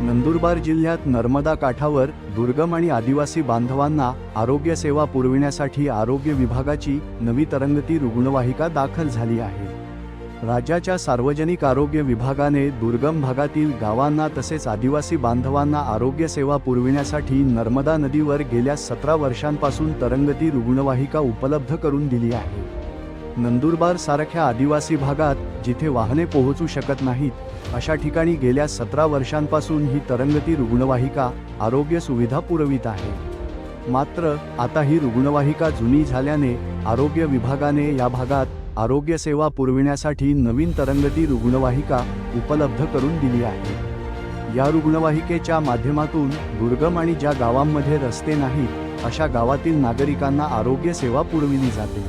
नंदुरबार जिल्ह्यात नर्मदा काठावर दुर्गम आणि आदिवासी बांधवांना आरोग्य सेवा पुरविण्यासाठी आरोग्य विभागाची नवी तरंगती रुग्णवाहिका दाखल झाली आहे. राज्याच्या सार्वजनिक आरोग्य विभागाने दुर्गम भागातील गावांना तसेच आदिवासी बांधवांना आरोग्य सेवा पुरविण्यासाठी नर्मदा नदीवर गेल्या सतरा वर्षांपासून तरंगती रुग्णवाहिका उपलब्ध करून दिली आहे. नंदुरबार सारख्या आदिवासी भागात जिथे वाहने पोहोचू शकत नाहीत अशा ठिकाणी गेल्या सतरा वर्षांपासून ही तरंगती रुग्णवाहिका आरोग्य सुविधा पुरवित आहे. मात्र आता ही रुग्णवाहिका जुनी झाल्याने आरोग्य विभागाने या भागात आरोग्य सेवा पुरविण्यासाठी नवीन तरंगती रुग्णवाहिका उपलब्ध करून दिली आहे. या रुग्णवाहिकेच्या माध्यमातून दुर्गम आणि ज्या गावांमध्ये रस्ते नाहीत अशा गावातील नागरिकांना आरोग्य सेवा पुरविली जाते.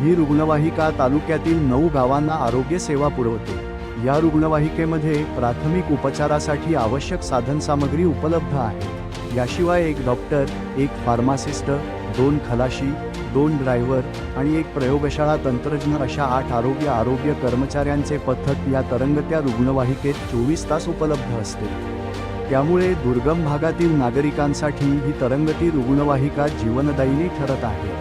ही रुग्णवाहिका तालुक्यातील नऊ गावांना आरोग्य सेवा पुरवते. या रुग्णवाहिकेमध्ये प्राथमिक उपचारासाठी आवश्यक साधनसामग्री उपलब्ध आहे. याशिवाय एक डॉक्टर एक फार्मासिस्ट दोन खलाशी दोन ड्रायव्हर आणि एक प्रयोगशाळा तंत्रज्ञ अशा आठ आरोग्य आरोग्य कर्मचाऱ्यांचे पथक या तरंगत्या रुग्णवाहिकेत चोवीस तास उपलब्ध असते. त्यामुळे दुर्गम भागातील नागरिकांसाठी ही तरंगती रुग्णवाहिका जीवनदायिनी ठरत आहे.